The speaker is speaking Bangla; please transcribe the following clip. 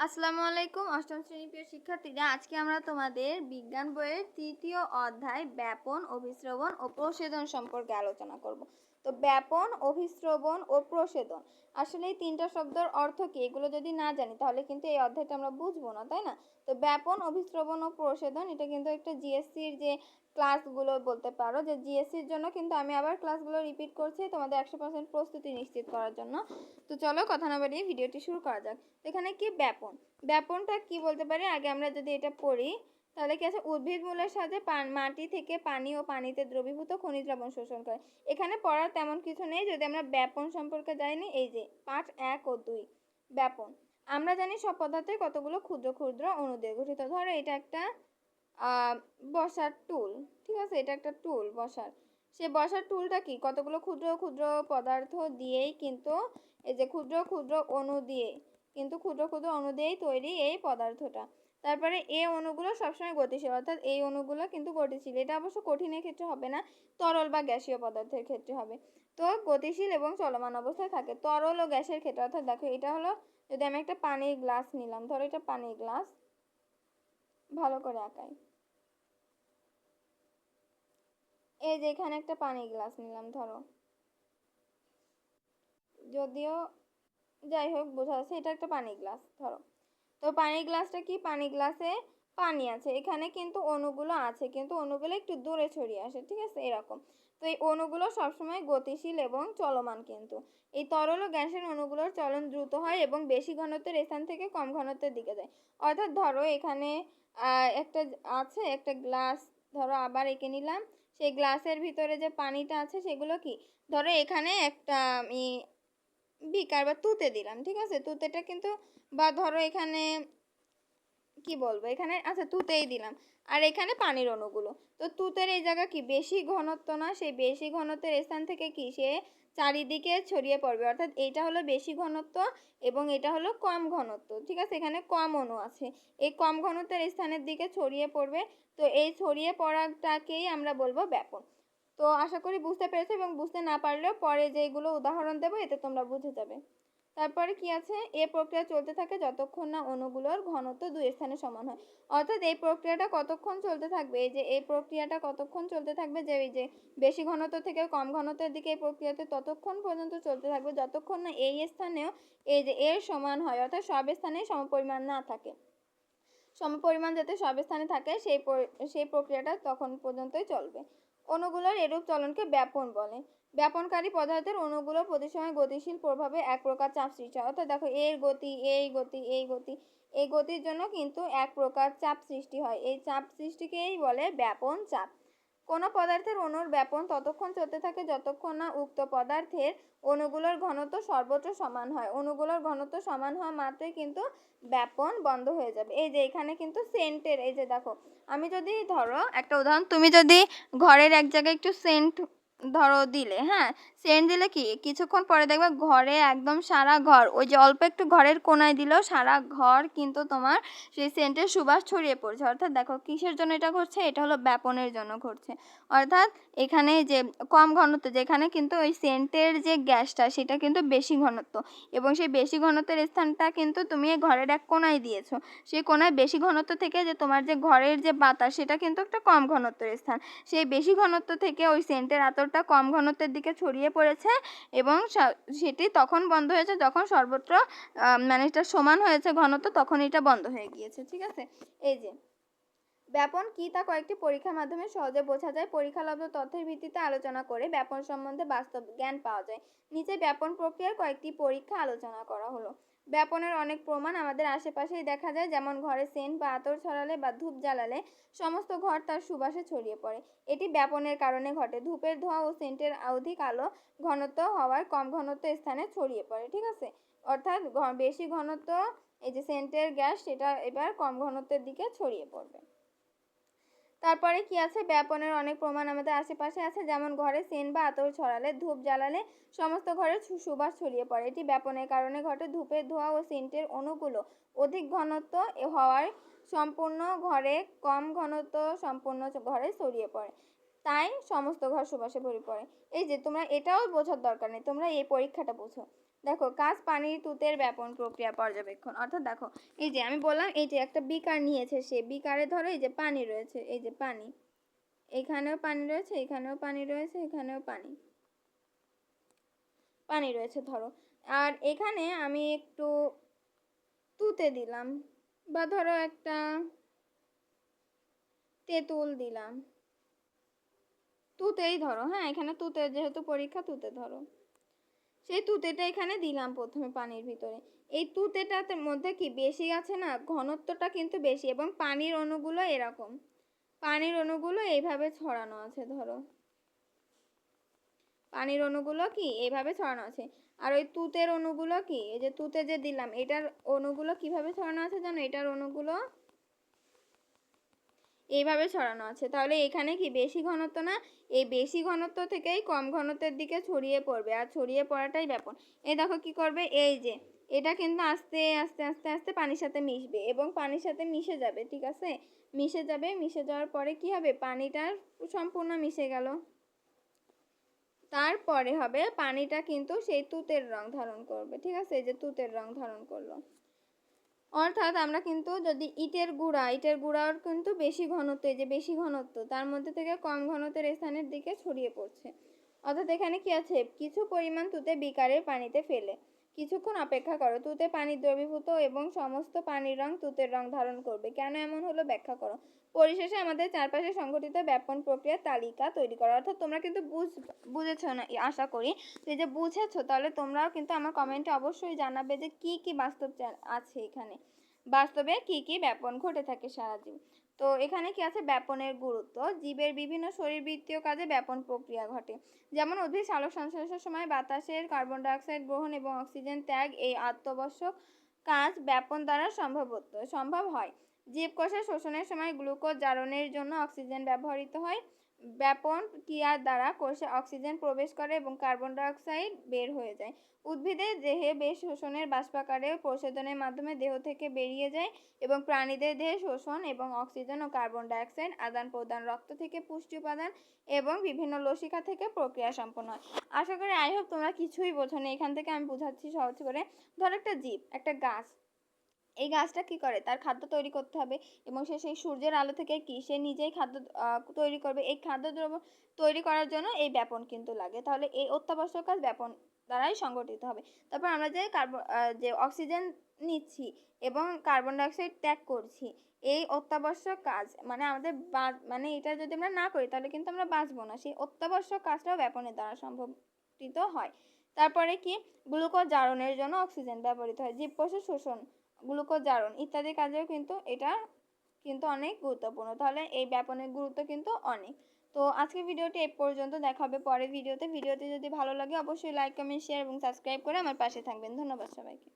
আসসালামু আলাইকুম, অষ্টম শ্রেণি প্রিয় শিক্ষার্থীরা। আজকে আমরা তোমাদের বিজ্ঞান বইয়ের তৃতীয় অধ্যায় ব্যাপন অভিশ্রবণ ও প্রসেদন সম্পর্কে আলোচনা করব। তো ব্যাপন, অভিশ্রবণ ও প্রসেদন আসলে এই তিনটা শব্দের অর্থ কি? এগুলো যদি না জানি, তাহলে কিন্তু এই অধ্যায়টা আমরা বুঝব না, তাই না? তো ব্যাপন, অভিশ্রবণ ও প্রসেদন এটা কিন্তু একটা জিএসসির যে ক্লাসগুলো বলতে পারো, যে জিএসসির জন্য কিন্তু আমি আবার ক্লাসগুলো রিপিট করছি তোমাদের একশো পার্সেন্ট প্রস্তুতি নিশ্চিত করার জন্য। তো চলো কথা না বাড়িয়ে ভিডিওটি শুরু করা যাক। এখানে কি ব্যাপন? ব্যাপনটা কি বলতে পারি? আগে আমরা যদি এটা পড়ি। তাহলে কি আছে? উদ্ভিদ মূলের সাথে মাটি থেকে পানি ও পানিতে দ্রবীভূত খনিজ লবণ শোষণ করে। এখানে পড়ার তেমন কিছু নেই, যদি আমরা ব্যাপন সম্পর্কে জানি, এই যে পাঠ এক ও দুই। ব্যাপন। আমরা জানি সব পদার্থে কতগুলো ক্ষুদ্র ক্ষুদ্র অণু দিয়ে গঠিত। ধরো এটা একটা বসার টুল ঠিক আছে? এটা একটা টুল বসার। সে বসার টুলটা কি? কতগুলো ক্ষুদ্র ক্ষুদ্র পদার্থ দিয়েই কিন্তু এই যে ক্ষুদ্র ক্ষুদ্র অণু দিয়ে কিন্তু ক্ষুদ্র ক্ষুদ্র অণু দিয়েই তৈরি এই পদার্থটা। তারপরে এই অণুগুলো সবসময় গতিশীল, অর্থাৎ এই অণুগুলো কিন্তু গতিশীল। এটা অবশ্য কঠিনের ক্ষেত্রে হবে না, তরল বা গ্যাসীয় পদার্থের ক্ষেত্রে হবে। তো গতিশীল এবং চলমান অবস্থায় থাকে, তরল ও গ্যাসের ক্ষেত্রে। অর্থাৎ দেখো, এটা হলো, যদি আমি একটা পানির গ্লাস নিলাম, ধরো এটা পানির গ্লাস, ভালো করে আঁকাই। এই যে এখানে একটা পানির গ্লাস নিলাম, ধরো। যদিও যাই হোক, বোঝা যাচ্ছে এটা একটা পানি গ্লাস, ধরো। তো পানির গ্লাসটা কি? পানি গ্লাসে পানি আছে। এখানে কিন্তু অণুগুলো আছে, কিন্তু অণুগুলো একটু দূরে ছড়িয়ে আসে, ঠিক আছে? এরকম। তো এই অণুগুলো সবসময় গতিশীল এবং চলমান কিন্তু। এই তরল ও গ্যাসের অণুগুলোর চলন দ্রুত হয় এবং বেশি ঘনত্বের স্থান থেকে কম ঘনত্বের দিকে যায়। অর্থাৎ ধরো, এখানে একটা আছে, একটা গ্লাস, ধরো আবার এঁকে নিলাম। সেই গ্লাসের ভিতরে যে পানিটা আছে, সেগুলো কি? ধরো এখানে একটা বিকার বা তুতে দিলাম, ঠিক আছে? তুতেটা কিন্তু বা ধরো এখানে, কি বলব? এখানে আচ্ছা তুতেই দিলাম। আর এখানে পানির অণুগুলো। তো তুতের এই জায়গা কি? বেশি ঘনত্ব না? সেই বেশি ঘনত্বের স্থান থেকে কি সে চারিদিকে ছড়িয়ে পড়বে? অর্থাৎ এইটা হলো বেশি ঘনত্ব এবং এটা হলো কম ঘনত্ব, ঠিক আছে? এখানে কম অণু আছে। এই কম ঘনত্বের স্থানের দিকে ছড়িয়ে পড়বে। তো এই ছড়িয়ে পড়াটাকেই আমরা বলব ব্যাপন। তো আশা করি বুঝতে পেরেছ এবং বুঝতে না পারলেও পরে যেগুলো উদাহরণ দেবো, এতে তোমরা বুঝে যাবে। তারপরে কি আছে? এ প্রক্রিয়া চলতে থাকে যতক্ষণ না অণুগুলোর ঘনত্ব দুই স্থানে সমান হয়। অর্থাৎ এই প্রক্রিয়াটা কতক্ষণ চলতে থাকবে? এই যে, এই প্রক্রিয়াটা কতক্ষণ চলতে থাকবে? যে, এই যে, বেশি ঘনত্ব থেকে কম ঘনত্বের দিকে এই প্রক্রিয়াতে ততক্ষণ পর্যন্ত চলতে থাকবে যতক্ষণ না এই স্থানেও এই যে, এর সমান হয়। অর্থাৎ সব স্থানেই সমপরিমাণ না থাকে। সমপরিমাণ যাতে সব স্থানে থাকে, সেই সেই প্রক্রিয়াটা তখন পর্যন্তই চলবে। অণুগুলোর এরূপ চলনকে ব্যাপন বলে। ব্যাপনকারী পদার্থের অণুগুলো প্রতি সময় গতিশীল প্রভাবে এক প্রকার চাপ সৃষ্টি হয়। অর্থাৎ দেখো, এর গতি, এই গতি এই গতি, এই গতির জন্য কিন্তু এক প্রকার চাপ সৃষ্টি হয়। এই চাপ সৃষ্টিকেই বলে ব্যাপন চাপ। কোনো পদার্থের অণুর ব্যাপন ততক্ষণ চলতে থাকে যতক্ষণ না উক্ত পদার্থের অণুগুলোর ঘনত্ব সর্বোচ্চ সমান হয়। অণুগুলোর ঘনত্ব সমান হওয়া মাত্রই কিন্তু ব্যাপন বন্ধ হয়ে যাবে। এই যে, এখানে কিন্তু সেন্টের, এই যে দেখো, আমি যদি ধরো একটা উদাহরণ, তুমি যদি ঘরের এক জায়গায় একটু সেন্ট ধরো দিলে হ্যাঁ? সেন্ট দিলে কি? কিছুক্ষণ পরে দেখবে ঘরে একদম সারা ঘর, ওই যে অল্প একটু ঘরের কোনায় দিলেও সারা ঘর কিন্তু তোমার সেই সেন্টের সুবাস ছড়িয়ে পড়ছে। অর্থাৎ দেখো কিসের জন্য এটা ঘটছে? এটা হলো ব্যাপনের জন্য ঘটছে। অর্থাৎ এখানে যে কম ঘনত্ব, যেখানে কিন্তু ওই সেন্টের যে গ্যাসটা, সেটা কিন্তু বেশি ঘনত্ব। এবং সেই বেশি ঘনত্বের স্থানটা কিন্তু তুমি এই ঘরের এক কোনায় দিয়েছ। সেই কোনায় বেশি ঘনত্ব থেকে যে তোমার যে ঘরের যে বাতাস, সেটা কিন্তু একটা কম ঘনত্বের স্থান। সেই বেশি ঘনত্ব থেকে ওই সেন্টের আতরটা কম ঘনত্বের দিকে ছড়িয়ে পড়েছে এবং সেটি তখন বন্ধ হয়েছে। যখন সর্বত্র মানে এটা সমান হয়েছে ঘনত্ব, তখন এটা বন্ধ হয়ে গিয়েছে, ঠিক আছে? এই যে, ব্যাপন কি তা কয়েকটি পরীক্ষার মাধ্যমে সহজে বোঝা যায়। পরীক্ষালব্ধ তথ্যের ভিত্তিতে আলোচনা করে ব্যাপন সম্বন্ধে বাস্তব জ্ঞান পাওয়া যায়। নিচে ব্যাপন প্রক্রিয়ার কয়েকটি পরীক্ষা আলোচনা করা হলো। ব্যাপনের অনেক প্রমাণ আমাদের আশেপাশেই দেখা যায়, যেমন ঘরে সেন্ট বা আতর ছড়ালে বা ধূপ জ্বালালে সমস্ত ঘর তার সুবাসে ছড়িয়ে পড়ে। এটি ব্যাপনের কারণে ঘটে। ধূপের ধোঁয়া ও সেন্টের অধিক আলো ঘনত্ব হওয়ার কম ঘনত্ব স্থানে ছড়িয়ে পড়ে, ঠিক আছে? অর্থাৎ বেশি ঘনত্ব, এই যে সেন্টের গ্যাস, সেটা এবার কম ঘনত্বের দিকে ছড়িয়ে পড়বে। তারপরে কি আছে? ব্যাপনের অনেক প্রমাণ আমাদের আশেপাশে আছে। যেমন ঘরে সেন বা আতর ছড়ালে, ধূপ জ্বালালে সমস্ত ঘরে সুবাস ছড়িয়ে পড়ে। এটি ব্যাপনের কারণে ঘটে। ধূপের ধোঁয়া ও সেন্টের অণুগুলো অধিক ঘনত্ব হওয়ায় সম্পূর্ণ ঘরে কম ঘনত্ব সম্পূর্ণ ঘরে ছড়িয়ে পড়ে। তাই সমস্ত ঘর সুবাসে ভরে পড়ে। এই যে, তোমরা এটাও বোঝার দরকার নেই, তোমরা এই পরীক্ষাটা বোঝো। দেখো কাজ পানির তুতের ব্যাপন প্রক্রিয়া পর্যবেক্ষণ। অর্থাৎ দেখো, এই যে আমি বললাম, এই যে একটা বিকার নিয়েছে সে বিকারে ধরো এই যে পানি রয়েছে, এই যে পানি। এখানেও পানি রয়েছে, এখানেও পানি রয়েছে, এখানেও পানি। পানি রয়েছে ধরো। আর এখানে আমি একটু তুতে দিলাম, বা ধরো একটা তেঁতুল দিলাম। তুতেই ধরো হ্যাঁ এখানে তুতে যেহেতু পরীক্ষা, তুতে ধরো। সেই তুতেটা এখানে দিলাম প্রথমে পানির ভিতরে। এই তুতেটাতে মধ্যে কি, বেশি আছে না? ঘনত্বটা কিন্তু বেশি এবং পানির অণুগুলো এরকম। পানির অণুগুলো এইভাবে ছড়ানো আছে, ধরো। পানির অণুগুলো কি, এইভাবে ছড়ানো আছে। আর ওই তুতের অণুগুলো কি, এই যে তুতে যে দিলাম, এটার অণুগুলো কীভাবে ছড়ানো আছে জানো? এটার অণুগুলো এইভাবে ছড়ানো আছে। তাহলে এখানে কি বেশি ঘনত্ব না? এই বেশি ঘনত্ব থেকেই কম ঘনত্বের দিকে ছড়িয়ে পড়বে। আর ছড়িয়ে পড়াটাই ব্যাপন। এই দেখো কি করবে? এই যে, এটা কিন্তু আস্তে আস্তে আস্তে আস্তে পানির সাথে মিশবে এবং পানির সাথে মিশে যাবে, ঠিক আছে? মিশে যাবে, মিশে যাওয়ার পরে কি হবে? পানিটার সম্পূর্ণ মিশে গেল। তারপরে হবে পানিটা কিন্তু সেই তুতের রং ধারণ করবে, ঠিক আছে? এই যে তুতের রং ধারণ করল। অর্থাৎ আমরা কিন্তু যদি ইটের গুঁড়া, ইটের গুঁড়ার কিন্তু বেশি ঘনত্ব, এই যে বেশি ঘনত্ব, তার মধ্যে থেকে কম ঘনত্বের স্থানের দিকে ছড়িয়ে পড়ছে। অর্থাৎ এখানে কি আছে? কিছু পরিমাণ তুতে বিকারের পানিতে ফেলে। কিছুক্ষণ অপেক্ষা করো। তুতে পানি দ্রবীভূত এবং সমস্ত পানির রং তুতের রং ধারণ করবে। কেন এমন হলো? ব্যাখ্যা করো। পরিশেষে আমাদের চারপাশে সংঘটিত ব্যাপন প্রক্রিয়ার তালিকা তৈরি করা। অর্থাৎ তোমরা কিন্তু বুঝ, বুঝেছ না আশা করি। এই যে বুঝেছ, তাহলে তোমরাও কিন্তু আমার কমেন্টে অবশ্যই জানাবে যে, কি কি বাস্তব আছে এখানে। বাস্তবে কি কি ব্যাপন ঘটে থাকে সারা তো এখানে কি আছে? ব্যাপনের গুরুত্ব। জীবের বিভিন্ন শরীরবৃত্তীয় কাজে ব্যাপন প্রক্রিয়া ঘটে। যেমন উদ্ভিদ, সালোক সংশ্লেষের সময় বাতাসের কার্বন ডাইঅক্সাইড গ্রহণ এবং অক্সিজেন ত্যাগ, এই আত্মবশ্যক কাজ ব্যাপন দ্বারা সম্ভব হতো সম্ভব হয়। জীবকোষের শোষণের সময় গ্লুকোজ জারণের জন্য অক্সিজেন ব্যবহৃত হয়। ব্যাপন ক্রিয়ার দ্বারা কোষে অক্সিজেন প্রবেশ করে এবং কার্বন ডাইঅক্সাইড বের হয়ে যায়। উদ্ভিদের দেহে বেশ শোষণের বাষ্পাকারে প্রশোধনের মাধ্যমে দেহ থেকে বেরিয়ে যায় এবং প্রাণীদের দেহে শোষণ এবং অক্সিজেন ও কার্বন ডাইঅক্সাইড আদান প্রদান, রক্ত থেকে পুষ্টি উপাদান এবং বিভিন্ন লসিকা থেকে প্রক্রিয়া সম্পন্ন হয়। আশা করি, আই হোপ তোমরা কিছুই বোঝো না এখান থেকে আমি বোঝাচ্ছি সহজ করে। ধর একটা জীব, একটা গাছ। এই গাছটা কি করে? তার খাদ্য তৈরি করতে হবে এবং সে সেই সূর্যের আলো থেকে কি? সে নিজেই খাদ্য তৈরি করবে। এই খাদ্যদ্রব্য তৈরি করার জন্য এই ব্যাপন কিন্তু লাগে। তাহলে এই অত্যাবশ্যক কাজ ব্যাপন দ্বারাই সংগঠিত হবে। তারপর আমরা যে কার্বন যে অক্সিজেন নিচ্ছি এবং কার্বন ডাইঅক্সাইড ত্যাগ করছি, এই অত্যাবশ্যক কাজ মানে আমাদের মানে এটা যদি আমরা না করি তাহলে কিন্তু আমরা বাঁচবো না। সেই অত্যাবশ্যক কাজটাও ব্যাপনের দ্বারা সম্ভবিত হয়। তারপরে কি? গ্লুকোজ জারণের জন্য অক্সিজেন ব্যবহৃত হয়। জীবকোষের শোষণ গ্লুকোজ জারণ ইত্যাদি কাজেও কিন্তু এটা কিন্তু অনেক গুরুত্বপূর্ণ। তাহলে এই ব্যাপনের গুরুত্ব কিন্তু অনেক। তো আজকে ভিডিওটি এ পর্যন্ত, দেখা হবে পরের ভিডিওতে। ভিডিওটি যদি ভালো লাগে, অবশ্যই লাইক কমেন্ট শেয়ার এবং সাবস্ক্রাইব করে আমার পাশে থাকবেন। ধন্যবাদ সবাইকে।